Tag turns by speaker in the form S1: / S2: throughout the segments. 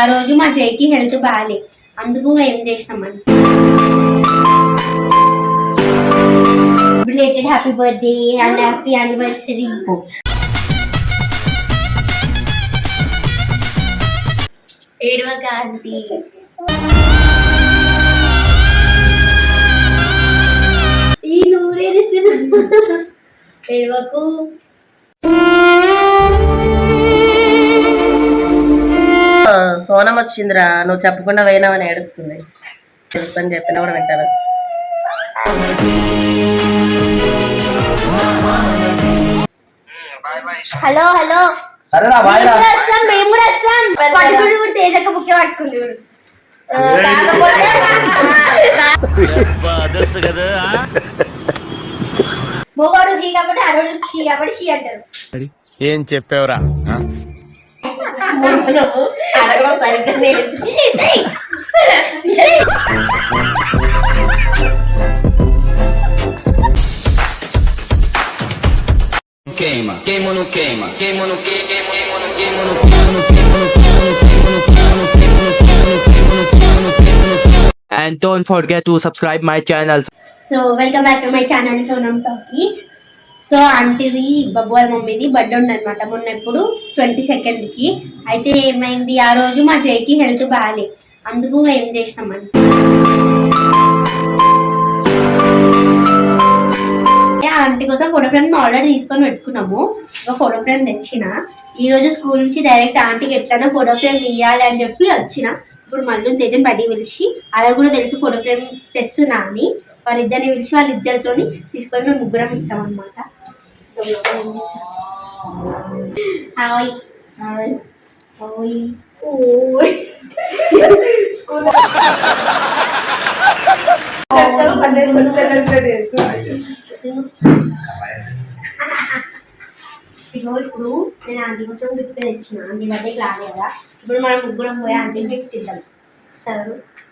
S1: ఆ రోజు మా జైకి హెల్త్ బాగాలే అందుకు ఏం చేసినామని. Related happy birthday and happy anniversary ఏడవ కాంతి ఈ నూరేది ఏడవకు.
S2: సోనం వచ్చిందిరా నువ్వు చెప్పకుండా పోయినావని ఏడుస్తుంది. తెలుసు అని చెప్పినా కూడా వింటాను.
S1: Hello hello.
S3: సరేరా బాయ్ రా.
S1: మేము కూడా వస్తాం మేము కూడా వస్తాం. పట్టుకుడు కూడా తేజక్క బుక్కే పట్టుకుంది చూడు. కాకపోతే మొగోడు హీ కాబట్టి అడవుడు షీ కాబట్టి షీ అంటారు.
S4: ఏం చెప్పావురా
S5: Queima, queima no queima, queima no queima, queima no queima no queima no queima no queima no queima no queima no queima no queima no queima no queima no queima
S4: And don't forget to subscribe my channel.
S1: So welcome back to my channel Sonam Talkies. So ఆంటీది Babbu వాళ్ళ మమ్మీది birthday ఉందన్నమాట. మొన్న ఎప్పుడు twenty సెకండ్కి. అయితే ఏమైంది? ఆ రోజు మా జైకి హెల్త్ బాగాలే. అందుకు ఏం చేసినామని ఆ ఆంటీ కోసం ఫోటో ఫ్రేమ్ ఆర్డర్ తీసుకొని పెట్టుకున్నాము. ఒక ఫోటో ఫ్రేమ్ తెచ్చిన. ఈ రోజు స్కూల్ నుంచి డైరెక్ట్ ఆంటీకి ఎట్లైనా ఫోటో ఫ్రేమ్ ఇవ్వాలి అని చెప్పి వచ్చిన. ఇప్పుడు మళ్ళీ తేజం బడి పిలిచి అలా కూడా తెలుసు ఫోటో ఫ్రేమ్ తెస్తున్నా అని. వారిద్దరిని పిలిచి వాళ్ళిద్దరితో తీసుకొని మేము ముగ్గురం ఇస్తాం అనమాట హాయ్. హాయ్. హాయ్ ఇప్పుడు నేను ఆంటీ కోసం గిఫ్ట్ తెచ్చిన. ఆంటీ బర్త్డే క్లాస్ కదా ఇప్పుడు మనం ముగ్గురం పోయి ఆంటీ గిఫ్ట్ ఇద్దాం. సరే.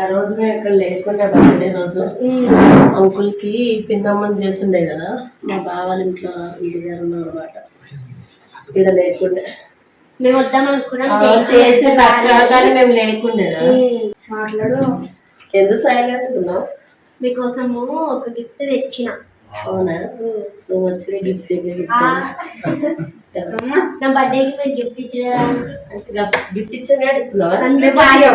S2: ఆ రోజు మేము ఇక్కడ లేకుండా బర్త్డే రోజు అంకుల్కి పిన్నమ్మని చేస్తుండే కదా. మా బావాల ఇంట్లో ఇంటి దగ్గర ఉన్నాం అనమాట ఇక్కడ లేకుండే.
S1: మేము వద్దాం అనుకున్నాం చేసి
S2: కానీ మేము లేకుండేనా
S1: మాట్లాడు.
S2: ఎందుకు సైలెంట్ ఉన్నావు?
S1: మీకోసము ఒక గిఫ్ట్ తెచ్చిన.
S2: అవునా? నువ్వు వచ్చిన గిఫ్ట్?
S1: నా బర్త్డేకి మీరు గిఫ్ట్ ఇచ్చిన
S2: గిఫ్ట్
S1: అంటే బాగా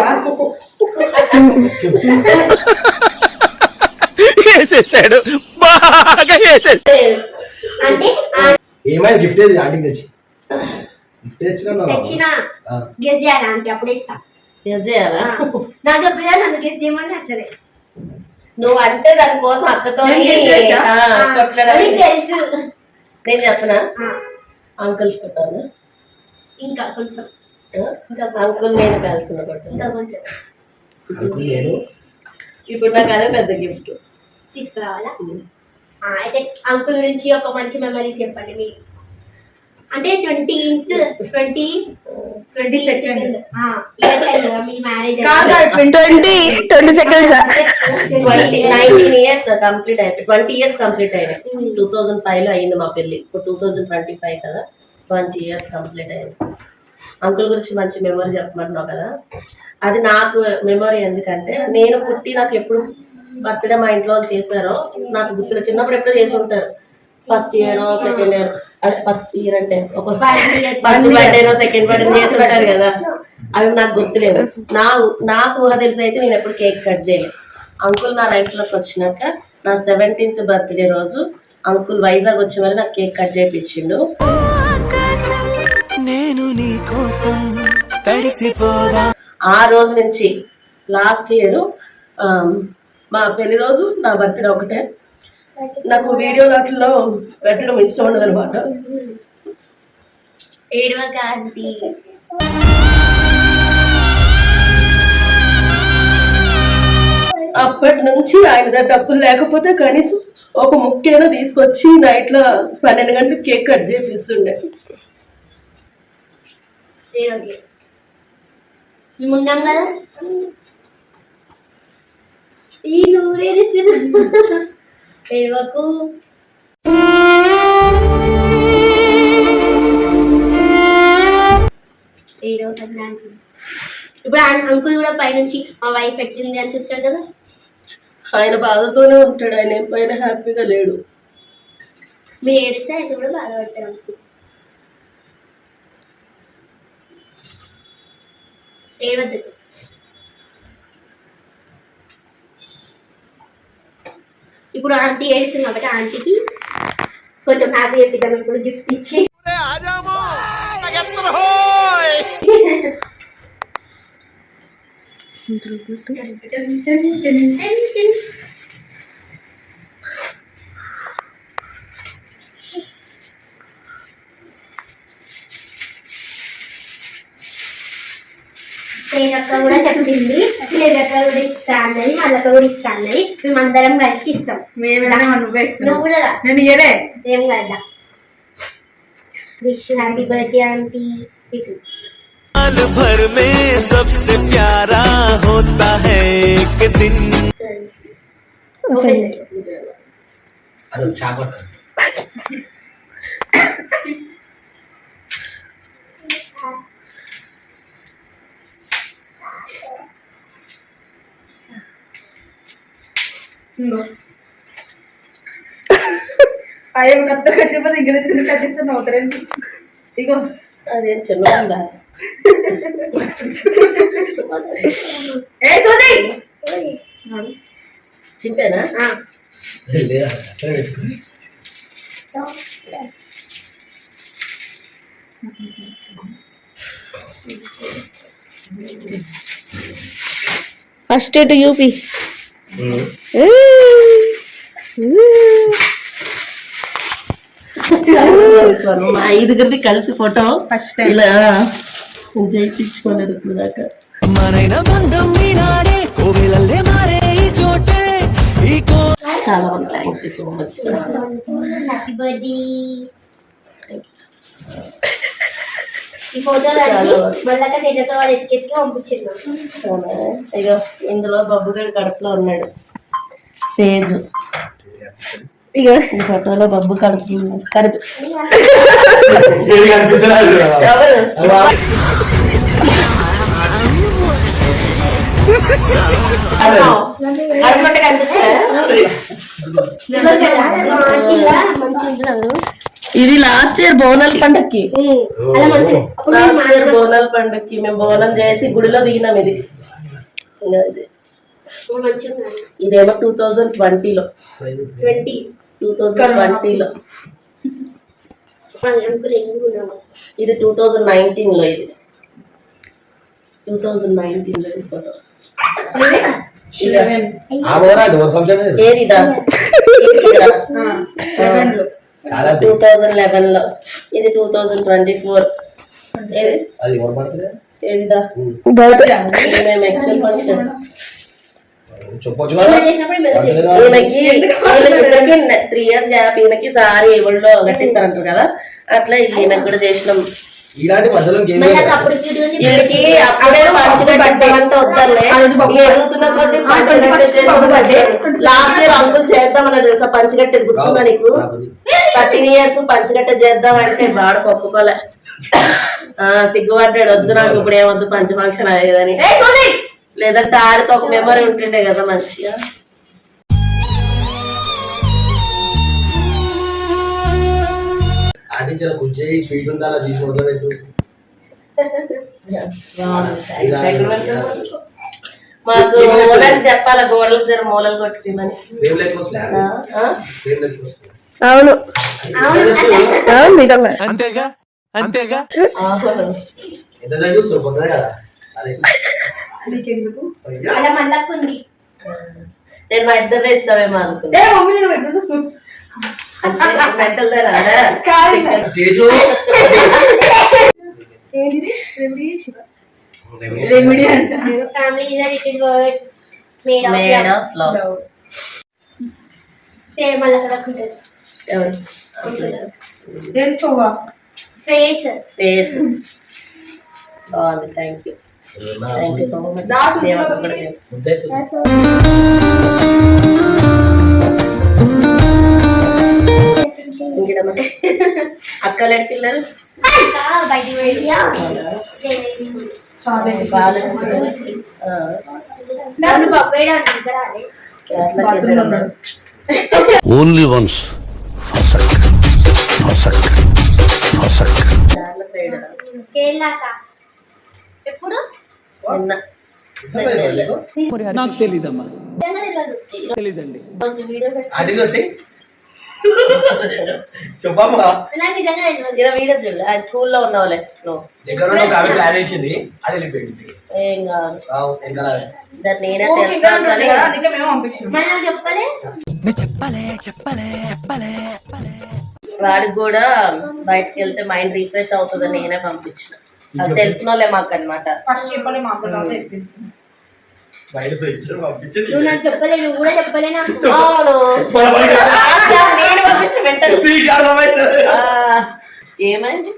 S3: ఏమైనా గిఫ్ట్ ఏది? ఆంటీకి తెచ్చి. గిఫ్ట్ తెచ్చిన
S1: తెచ్చిన. గెస్ చేయాలి అంటే అప్పుడే ఇస్తా.
S2: ఏం చేయాలా?
S1: నాకు చెప్పినా నన్ను గెస్ చేయమని అసలే
S2: నువ్వు అంటే దానికోసం అక్కతో
S1: నేను?
S2: కొట్లాడాలి. చెప్పనా? అంకుల్ కొట్టాను
S1: ఇంకా కొంచెం. ఇంకా
S2: అంకుల్ నేను కలిసిన కొట్టాను
S1: ఇంకా కొంచెం.
S3: అంకుల్ నేను?
S2: ఇప్పుడు నాకు అదే పెద్ద గిఫ్ట్
S1: తీసుకురావాలా? ఆ, అయితే అంకుల్ గురించి ఒక మంచి మెమరీస్ చెప్పండి మీ అంటే ట్వంటీన్త్ ట్వంటీ ట్వంటీ సెకండ్ మీ marriage
S6: twenty twenty seconds
S2: twenty nineteen years complete అయిపోయి ట్వంటీ ఇయర్స్ కంప్లీట్ అయినాయి. టూ థౌజండ్ ఫైవ్లో అయింది మా పెళ్ళి ఇప్పుడు టూ థౌజండ్ ట్వంటీ ఫైవ్ కదా. ట్వంటీ ఇయర్స్ కంప్లీట్ అయింది. అంకుల్ గురించి మంచి మెమరీ చెప్పమంటున్నావు కదా. అది నాకు మెమరీ ఎందుకంటే నేను పుట్టి నాకు ఎప్పుడు బర్త్డే మా ఇంట్లో వాళ్ళు చేశారో నాకు గుర్తులేదు చిన్నప్పుడు ఎప్పుడో చేసి ఉంటారు. ఫస్ట్ ఇయర్ సెకండ్ ఇయర్ అదే ఫస్ట్ ఇయర్ అంటే ఒక ఫస్ట్ బర్త్డేనో సెకండ్ బర్త్డే చేసి పెట్టారు కదా. అవి నాకు గుర్తులేవు. నా నాకు ఊహ తెలిసి అయితే నేను ఎప్పుడు కేక్ కట్ చేయలేదు. అంకుల్ నా లైఫ్లోకి వచ్చినాక నా సెవెంటీన్త్ బర్త్డే రోజు అంకుల్ వైజాగ్ వచ్చి మరి నాకు కేక్ కట్ చేయించిండు
S4: నేను నీ కోసం తడిసిపోదా?
S2: ఆ రోజు నుంచి లాస్ట్ ఇయర్ మా పెళ్ళి రోజు నా బర్త్డే ఒకటే. నాకు వీడియో వాటిలో పెట్టడం ఇష్టం ఉండదు అనమాట అప్పటి నుంచి ఆయన దగ్గర డబ్బులు లేకపోతే కనీసం ఒక ముక్కైనా తీసుకొచ్చి నైట్లో పన్నెండు గంటలకు కేక్ కట్ చేపిస్తుండే.
S1: ఉన్నాం కదా ఈ నూరేది ఏడవకు ఏడవకండి అంకుల్. ఇప్పుడు అంకుల్ కూడా పైనుంచి మా వైఫ్ ఎట్లుంది? అని చూస్తాడు కదా.
S2: ఆయన బాధతోనే ఉంటాడు. ఆయన ఏం పైన హ్యాపీగా లేడు.
S1: మీరు ఏడిస్తే అట్లా కూడా బాధపడతారు అంకుల్. ఏడవద్దు. ఇప్పుడు ఆంటీ ఏడుస్తుంది కాబట్టి ఆంటీకి కొంచెం హ్యాపీ చెప్పిద్దాం ఇప్పుడు గిఫ్ట్ ఇచ్చి. తేజక్క కూడా చెప్పింది తేజక్క కూడా ఇస్తా అన్నది మళ్ళక్క కూడా ఇస్తా అన్నది మేము అందరం కలిసి ఇస్తాం
S6: మేమేమో నువ్వే
S1: నువ్వు కూడా రా.
S6: నేను ఇయ్యలే
S1: ఏం కదా విష్ హ్యాపీ బర్త్డే ఆంటీ ఇటు
S4: साल भर में सबसे प्यारा होता है एक दिन
S3: అది చేప
S6: అయ్యో కొత్త కచ్చిపోతే ఇంగ్లీష్ అవుతారేంటి ఇగో.
S2: అదేం చిన్నగా
S6: ఏ సూది?
S2: చింపేనా.
S6: ఫస్ట్ ఇటు యూపీ?
S2: ఐదుగురిది కలిసి ఫోటో
S6: ఫస్ట్
S2: ఇలా జయించుకోలేదు ఇప్పుడు దాకా చాలా మంది థ్యాంక్ యూ సో మచ్
S1: ఈ ఫోటోలు అన్ని మళ్ళాక తేజక్క వాళ్ళు ఎత్తికెత్తి పంపించింది
S2: ఇక ఇందులో బబ్బుగాడు కడుపులో ఉన్నాడు. తేజు.
S6: ఇగో.
S2: ఈ ఫోటోలో బబ్బు కడుపు. కడుపు కనిపిస్తుందా? ఇది లాస్ట్ ఇయర్ బోనాల పండక్కి. లాస్ట్ ఇయర్ బోనాల పండక్కి మేము బోనం చేసి గుడిలో దిగినాం ఇది. ఇది. ఇదేమో టూ థౌజండ్ ట్వంటీలో
S1: ట్వంటీ.
S2: టూ థౌజండ్ ట్వంటీలో ఇది టూ థౌజండ్ నైన్టీన్లో ఇది. టూ థౌజండ్ నైన్టీన్లో ఈ ఫోటో
S3: ఆ. చాలా
S2: టూ థౌజండ్ లెవెన్లో ఇది టూ థౌజండ్ ట్వంటీ ఫోర్. మేము యాక్చువల్ ఫంక్షన్. ఈమెకి త్రీ ఇయర్స్ గ్యాప్ ఈమెకి సారీ ఎవరిలో కట్టిస్తారంటారు కదా? అట్లా ఈమెకి కూడా చేసినాం.
S3: ఇలాంటి మధ్యలో గేమ్
S2: లాస్ట్ ఇయర్ అంకుల్ చేద్దామని తెలుసా? పంచగట్టె గుర్తుందా నీకు? థర్టీన్ ఇయర్స్ పంచగట్టె చేద్దాం అంటే వాడు ఒప్పుకోలే ఆ సిగ్గుపడ్డాడు వద్దు నాకు ఇప్పుడు ఏమొద్దు పంచ ఫంక్షన్ అయ్యేదని. లేదంటే ఆడితో ఒక మెమరీ ఉంటుండే కదా మంచిగా.
S3: ఆటించాలి కొంచెం స్వీట్ ఉందా అలా తీసి పెట్టు.
S2: మాకు ఓనర్ చెప్పాలి గోడలకు జర మూలలు కొట్టుకోమని
S6: అవును. అవును. నిజంగా
S4: అంతేగా? అంతేగా.
S3: ఎంత చూస్తారు కొత్తదే కదా?
S2: నేను మా ఇద్దరు ఇస్తామేమో అనుకున్నా.
S6: రెమెడీ అంట.
S1: మేడ్ ఆఫ్
S2: లవ్
S1: సేమ్ అలా కలకుంటుంది
S6: ఏం
S1: ఫేస్
S2: ఫేస్ బాగుంది.
S1: Thank you
S6: thank you
S7: so much Fasak. Fasak. Fasak.
S1: కేరళక ఎప్పుడు?
S8: నాకు తెలీదమ్మా. తెలీదండి.
S3: చెప్పమ్మా.
S2: అది స్కూల్లో ఉన్నావులే నువ్వు
S3: దగ్గర ఉన్న ఒక ఆమె ప్లాన్ వేసింది అది వెళ్ళిపోయింది
S2: ఏం కాదు
S3: రావు వెనకాల
S2: దాన్ని నేనే
S1: చెప్పలే?
S2: వాడికి కూడా బయటకు వెళ్తే మైండ్ రిఫ్రెష్ అవుతుందని నేనే పంపించిన. అది తెలిసిన వాళ్ళే మాకు అనమాట
S6: ఫస్ట్ చెప్పలే మాకు తర్వాత చెప్పింది
S3: బయట పిలిచారు పంపించింది
S1: నువ్వు నాకు చెప్పలే నువ్వు కూడా చెప్పలే నాకు.
S2: నేను పంపించిన వెంటనే.
S3: నీకు అర్థమవుతుంది.
S2: ఆ, ఏమైంది?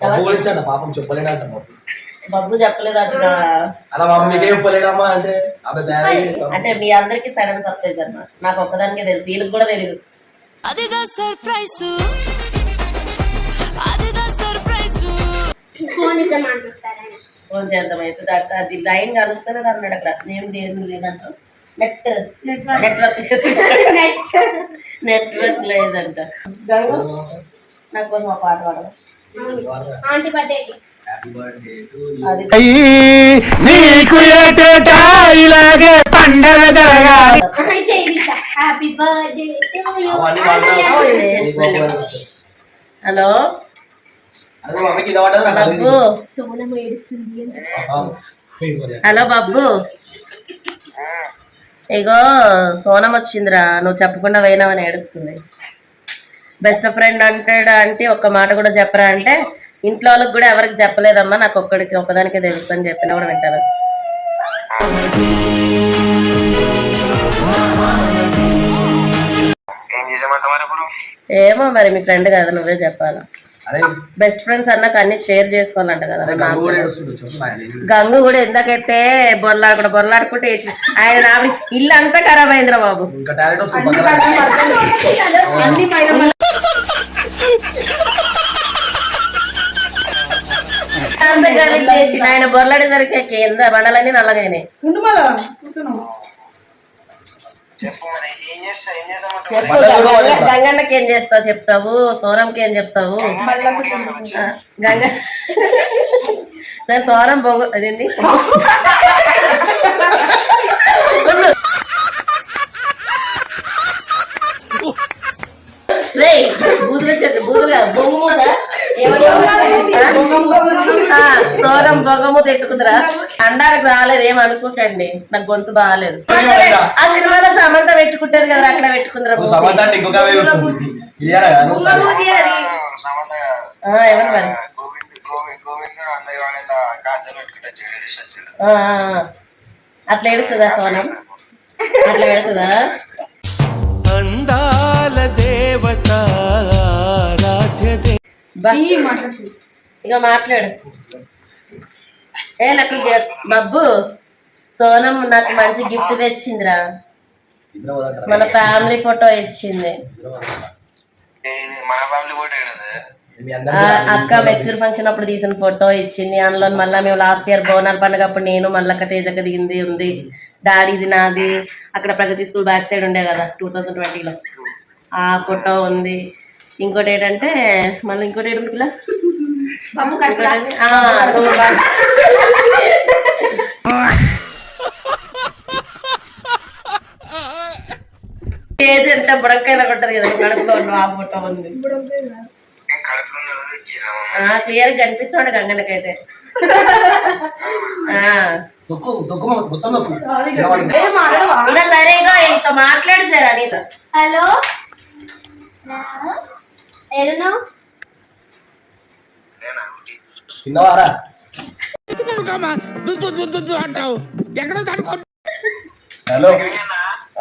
S3: పప్పు గురించి అంట పాపం చెప్పలేడంట పప్పు
S2: బబ్బు చెప్పలేదు అట్లా
S3: అలా చెప్పలేడమ్మా అంటే ఆమె
S2: అంటే మీ అందరికి సడన్ సర్ప్రైజ్ అన్నమాట. నాకు ఒక్కదానికే తెలుసు వీళ్ళకి కూడా తెలియదు
S9: అదిదా సర్ప్రైజ్. అదిదా సర్ప్రైజ్.
S1: ఫోన్ ఇద్దాం అంటారు సరే
S2: ఫోన్ చేద్దాం అయితే అది లైన్ కలుస్తేనే అన్నాడు అక్కడ. నేను దేని లేదంట. Net network. నెట్వర్క్ లేదంట. గంగు నా కోసం ఆ పాట
S1: ఆంటీ
S3: బర్త్డే.
S7: నీకు ఇలాగే పండగ జరగాలి.
S3: Happy birthday hello.
S2: Hello Babbu ఇగో సోనం వచ్చిందిరా నువ్వు చెప్పకుండా పోయినావని ఏడుస్తుంది. బెస్ట్ ఫ్రెండ్ అంటాడు అంటే ఒక్క మాట కూడా చెప్పరా అంటే ఇంట్లో వాళ్ళకి కూడా ఎవరికి చెప్పలేదమ్మా నాకు ఒక్కడికి ఒక్కదానికే తెలుసు అని చెప్పినా కూడా వింటారు ఏమో మరి మీ ఫ్రెండ్ కదా నువ్వే చెప్పాలా? బెస్ట్ ఫ్రెండ్స్ అన్నాక అన్ని షేర్ చేసుకోవాలంట కదా
S3: గంగు కూడా
S2: ఎందాకైతే బొల్లాడుకుంటూ బొల్లాడుకుంటే ఏడ్చి- ఆయన ఇల్లు అంతా ఖరాబ్ అయిందిరా బాబు. అంత గలీజ్ చేసి ఆయన బొర్లాడేసరికి కింద బండలన్నీ నల్లగానే
S6: ఉండు మళ్ళా కూర్చున్నావు
S2: చెప్పు
S3: మళ్ళా కూడా
S2: గంగ-
S3: చెప్పరా?
S2: గంగన్నకి ఏం చేస్తావు? చెప్తావు? సోరంకి ఏం చెప్తావు? గంగ సరే సోరం బొగు అదేంటి బూతులు వచ్చేది బూతులు సోరం బొగము తిట్టుకుందిరా అండానికి రాలేదు ఏం అనుకోకండి నాకు గొంతు బాగాలేదు. ఆ సినిమాలో సమంత పెట్టుకుంటది కదా అక్కడ పెట్టుకుందిరా ఎవరు మరి. అట్లా ఏడుస్తుందా సోనం? అట్లా పెడుతుందా
S4: అందాల దేవత
S2: ఇక మాట్లాడు. ఏ నాకు బబ్బు సోనం నాకు మంచి గిఫ్ట్ తెచ్చిందిరా. మన ఫ్యామిలీ ఫోటో ఇచ్చింది.
S3: మీ
S2: ఆ,
S3: అందరికీ
S2: అక్క మెచ్యూర్ ఫంక్షన్ అప్పుడు తీసిన ఫోటో ఇచ్చింది. అందులో మళ్ళీ మేము లాస్ట్ ఇయర్ బోనాల పండుగ అప్పుడు నేను మల్లక్క తేజక్క దిగింది ఉంది. డాడీది నాది. అక్కడ ప్రగతి స్కూల్ బ్యాక్ సైడ్ ఉండే కదా టూ థౌజండ్ ట్వంటీలో ఆ ఫోటో ఉంది. ఇంకోటి ఏంటంటే మళ్ళీ ఇంకోటి ఏంటి ఏజ్ ఎంత బుడక్కైనా కొట్టదు కదా కడుపులో ఉన్న ఆ ఫోటో ఉంది. క్లియర్ కనిపిస్తున్నాడు గంగనకైతే సరేగా ఇంత మాట్లాడి సరే నీతో
S1: హలో? ఎరును?
S3: తిన్నవారా?
S8: అంటావు ఎక్కడో కనుక్కో
S3: హలో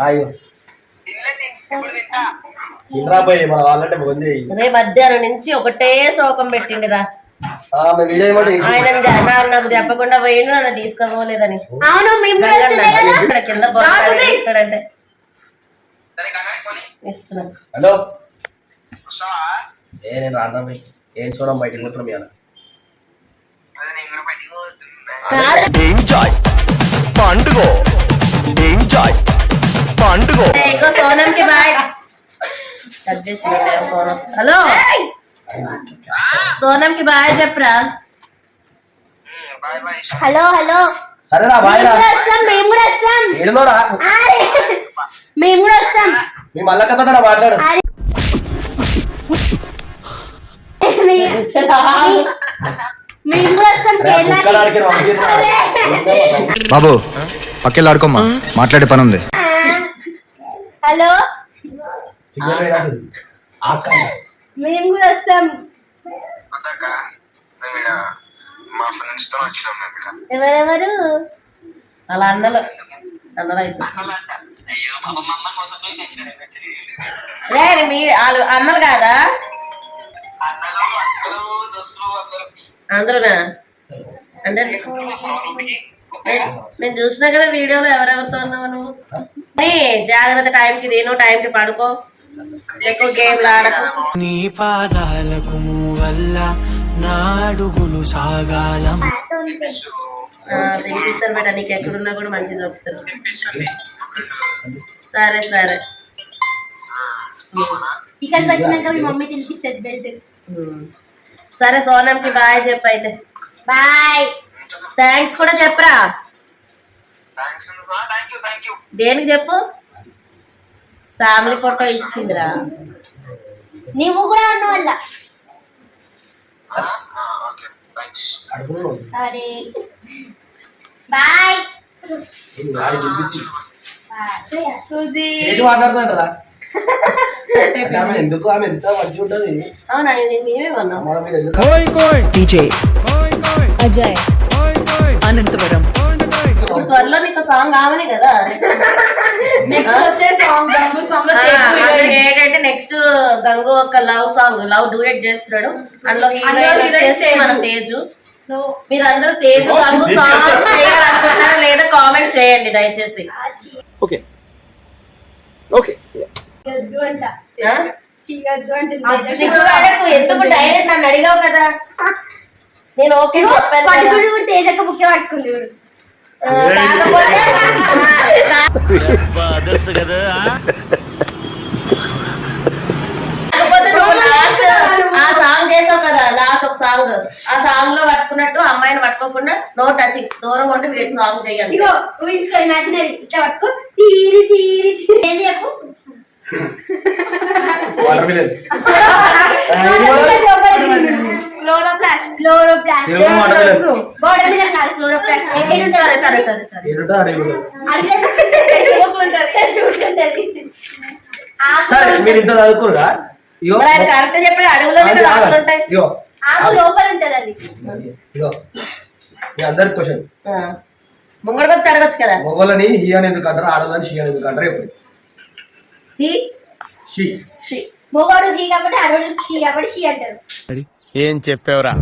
S3: అయ్యో మన వాళ్ళంటే
S2: రే మధ్యాహ్నం నుంచి ఒకటే శోకం పెట్టిండిరా. నాకు చెప్పకుండా పోయిండు నన్ను తీసుకోపోలేదని ఇక్కడ కింద ఇస్తున్నా.
S3: హలో. ఏ నేను రాను పోయి ఏం చూడం బయటికి పోతున్నాం ఇవాళ.
S4: ఎంజాయ్ పండుగ. ఎంజాయ్ పండుగ.
S2: ఇంకో సోనంకి బాయ్. కట్ చేసి ఫోన్ వస్తుంది. హలో? సోనంకి బాయ్ చెప్పరా?
S1: Hello hello.
S3: సరేరా బాయ్
S1: మేము
S3: రా.
S1: కూడా వస్తాం మేము కూడా వస్తాం.
S3: ఏడునోరా
S1: అరే, మేము కూడా వస్తాం
S3: మీ మాట్లాడు.
S10: బాబు పక్కెళ్ళి మాట్లాడే పని ఉంది.
S1: హలో. మేము కూడా వస్తాం.
S11: మా ఫ్రెండ్స్తో వచ్చినాం మేము ఇక్కడ.
S1: ఎవరెవరు?
S2: అలా అన్నలు. అన్నలు అయితే.
S11: మా
S2: వాళ్ళు అన్నలు కాదా? అందరునా? అంటే నేను- నేను చూసినా కదా వీడియోలో ఎవరెవరితో ఉన్నావు నువ్వు. జాగ్రత్త టైంకి తిను టైంకి పడుకో. ఎక్కువ గేమ్లు ఆడకు
S4: నీ పాదాలకు వల్ల నా అడుగులు సాగాల
S2: తినిపిస్తారు బేట నీకు ఎక్కడున్నా కూడా మంచిగా చెప్తారు. సరే సరే.
S1: ఇక్కడికి వచ్చినాక మీ మమ్మీ తినిపిస్తుంది బెల్ట్.
S2: సరే సోనంకి బాయ్ చెప్పు అయితే.
S1: బాయ్.
S2: థ్యాంక్స్ కూడా చెప్పరా? దేనికి చెప్పు? ఫ్యామిలీ ఫోటో ఇచ్చిందిరా.
S1: నువ్వు కూడా ఉన్నావు వల్ల
S11: ఓకే థ్యాంక్స్
S3: కడుపులో ఉంది.
S1: సరే బాయ్.
S6: సూజీ
S3: ఎందుకు ఆమె ఎంత మంచిగా ఉంటది?
S2: అవునా ఇది మేమే
S3: ఎందుకు?
S2: ఇప్పుడు త్వరలో నీకు సాంగ్ కావాలి కదా.
S6: నెక్స్ట్ వచ్చే సాంగ్ గంగు సాంగ్.
S2: ఏంటంటే నెక్స్ట్ గంగు ఒక లవ్ సాంగ్ లవ్ డూయట్ చేస్తున్నాడు. అందులో హీరోయిన్ వచ్చేసి మన తేజు. మీరందరూ
S3: Oh,
S2: తేజు. గంగు సాంగ్ చేయాలనుకుంటారా లేదా కామెంట్ చేయండి దయచేసి.
S3: ఓకే ఓకే
S2: ఎందుకు డైరెక్ట్ నన్ను అడిగావు కదా? నేను ఓకే చెప్పాను కదా.
S1: పట్టుకుని కూడా తేజక్క బుక్కే పట్టుకుంది
S2: ఆ, సాంగ్ చేసావు కదా లాస్ట్ ఒక సాంగ్ ఆ సాంగ్లో పట్టుకున్నట్టు అమ్మాయిని పట్టుకోకుండా నో టచింగ్స్ దూరం ఉండి వీటి సాంగ్ చేయాలి.
S1: ఇగో ఊహించుకో ఇమాజినరీ ఇట్లా పట్టుకో. తీరి తీరి తీరి. ఏంది చెప్పు
S3: వాటర్ మిలన్
S1: క్లోరోప్లాస్ట్ క్లోరోప్లాస్ట్
S3: తెలుగు
S1: మీద కాదు క్లోరోప్లాస్ట్
S2: సరే సరే సరే సరే
S3: మీరు ఇంత చదువుకోరుగా ఇగో
S2: మరి ఆయన కరెక్ట్ ఆకులు ఉంటాయి.
S3: ఇగో
S1: ఆకు లోపల ఉంటది అది.
S3: ఇగో మీ అందరికి క్వశ్చన్
S2: ఆ. ముంగడికి వచ్చి అడగచ్చు కదా.
S3: మొగోళ్ళని హీ అని ఎందుకు అంటారు షీ అని ఎందుకు అంటారు ఎప్పుడు
S2: హీ?
S3: షీ.
S2: షీ.
S1: మొగోడు హీ కాబట్టి అడవుడు షీ కాబట్టి షీ అంటారు.
S4: ఏం చెప్పావురా?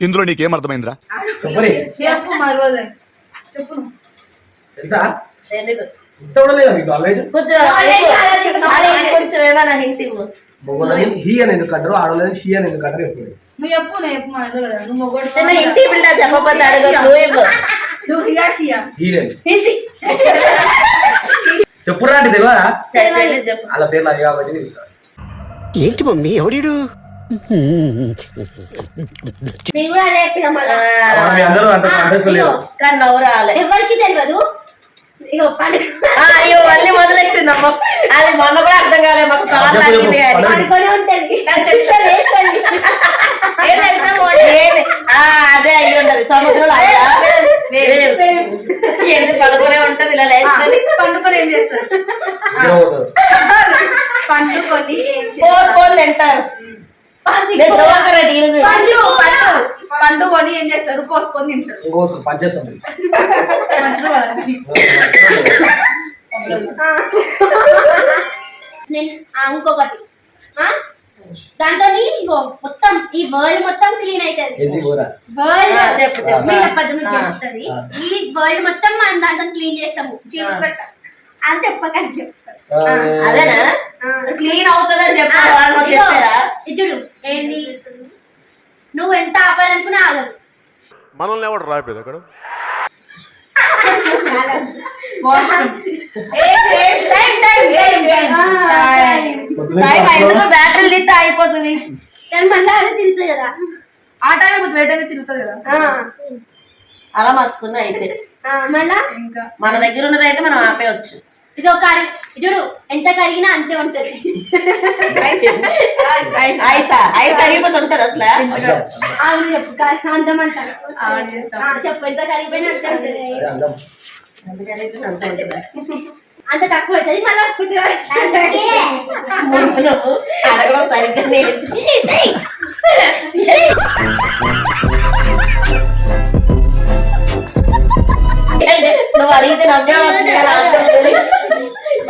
S10: ఇందులో నీకేం అర్థమైందిరా.
S3: తెలుసా హీ అని ఎందుకు అంటారు? ఆడవాళ్ళని షీ అని ఎందుకు అంటారు? ఎప్పుడు
S6: నువ్వు చెప్పు నేను చెప్పు మరో కదా. నువ్వు మొగోడు
S2: చిన్న హింట్ పిల్ల చెప్పకపోతే అడగ నువ్వు ఇవ్వు.
S6: నువ్వు హియాషియా
S3: హీరేన్
S2: హిషి.
S3: చెప్పురా అంటే తెలియదా వాళ్ళ పేర్లు అది కాబట్టి
S5: ఏంటి మమ్మీ ఎవడీడు?
S1: ఎవరికి తెలియదు ఇగో
S2: అయ్యో మళ్ళీ మొదలెట్టిందమ్మ. అది మొన్న కూడా అర్థం కాలే మాకు కాల్.
S1: పడుకొని ఉంటది
S2: అదే అయ్యి ఉంటది. సముద్రంలో పడుకునే ఉంటది? ఇలా
S6: పండుకొని ఏం చేస్తారు? పండుకొని
S2: పోసుకొని తింటారు.
S6: పండు పండు పండు. కొని ఏం చేస్తారు? కోసుకొని తింటారు.
S1: నేను ఆ, ఇంకొకటి. ఆ? దాంతో ఇంకో మొత్తం ఈ వరల్డ్ మొత్తం క్లీన్ అవుతుంది వరల్డ్. ఈ వరల్డ్ మొత్తం మనం దాంతో క్లీన్ చేస్తాము. చెప్పకండి చెప్తాను
S2: అదేనా. క్లీన్ అవుతుందని చెప్పారు?
S1: చూడు ఏంటి నువ్వు ఎంత ఆపాలనుకున్నా ఆగదు.
S10: మనల్ని ఎవడు రాయిపోయింది అక్కడ?
S6: Washroom. Time time time time.
S2: Time. ఐదులో బ్యాటరీలు తీస్తే అయిపోతుంది.
S1: కానీ మళ్ళీ అదే తిరుగుతుంది కదా.
S6: ఆ టైం తిరుగుతుంది కదా.
S1: ఆ,
S2: అలా మస్తుంది అయితే.
S1: మళ్ళా?
S6: ఇంకా.
S2: మన దగ్గర ఉన్నది అయితే మనం ఆపేయచ్చు.
S1: ఇది ఒక చూడు ఎంత కరిగినా అంతే ఉంటది. అవును చెప్పు. కరి- అందం అంటారు. చెప్పు ఎంత కరిగిపోయినా అంతే ఉంటది.
S2: అంత
S1: తక్కువ అవుతుంది. మళ్ళీ
S2: నువ్వు అడిగితే నవ్వే వస్తుంది